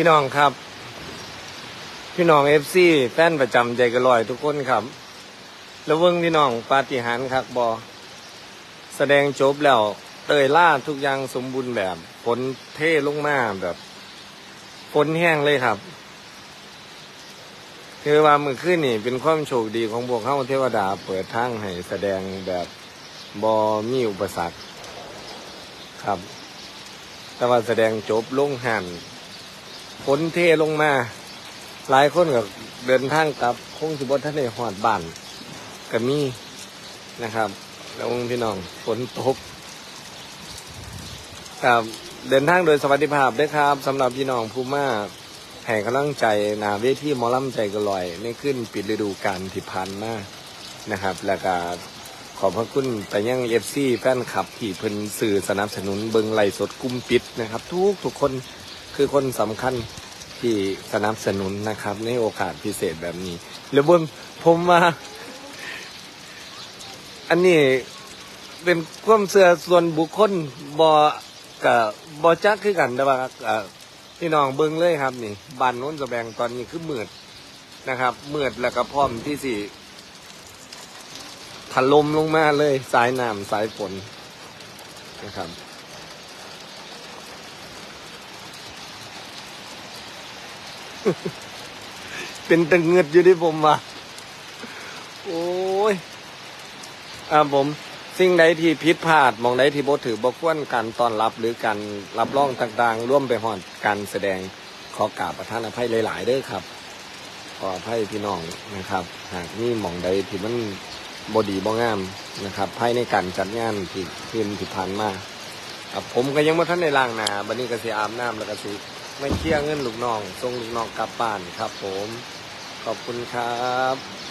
พี่น้องครับ พี่น้องเอฟซีแฟนประจำใจกระลอยทุกคนครับ แล้วเบิ้งพี่น้องปาฏิหาริย์ครับบอแสดงจบแล้วเตยล่าทุกอย่างสมบูรณ์แบบฝนเทลงมาแบบฝนแห้งเลยครับคือว่ามือขึ้นนี่ เป็นความโชคดีของพวกเข้าเทวดา เปิดทางให้แสดงแบบบอมีอุปสรรคครับ แต่ว่าแสดงจบลงหัน ฝนเทลงมา หลายคนก็เดินทางกลับคงสิบท่านในหอดบ้านก็มีนะครับ แล้วพี่น้องฝนตกครับเดินทางโดยสวัสดิภาพด้วยครับสำหรับพี่น้องผู้มาแห่งกำลังใจนาเวทีมอลำใจกระลอยในขึ้นปิดฤดูกาลที่ผ่านมานะครับ แล้วก็ขอบพระคุณไปยังเอฟซีแฟนคลับที่เพิ่นสื่อสนับสนุนเบิงไหลสดกุ้มปิดนะครับ ทุกทุกคน คือคนสำคัญที่สนับสนุนนะครับ ในโอกาสพิเศษแบบนี้ แล้วบิ่งผมว่าอันนี้เป็นความเสื่อส่วนบุคคลบอกับบอจักคือกันแต่ว่าพี่น้องเบิ่งเลยครับ นี่บ้านโน้นสแบงตอนนี้คือมืดนะครับมืดแล้วก็พร้อมที่สิถล่มลงมาเลย สายน้ำสายฝนนะครับ เป็นตะเงืดอยู่ที่ผมว่าโอ้ยอ่าผม สิ่งใดที่ผิดพลาดมองใดที่บ่ถือบ่ควรการต้อนรับหรือการรับรองต่างๆ ร่วมไปหอดการแสดงขอกราบประทานอภัยหลายๆเด้อครับ ขออภัยพี่น้องนะครับ หากมีหมองใดที่มันบดีบ่งามนะครับภายในการจัดงานที่ที่ที่ผ่านมาครับผมก็ยังไม่ทันได้ล้างหนาบัดนี้ก็สิอาบน้ำแล้วก็สิ ไม่เคี่ยงเงินลูกน้องส่งลูกน้องกลับบ้านครับผม ขอบคุณครับ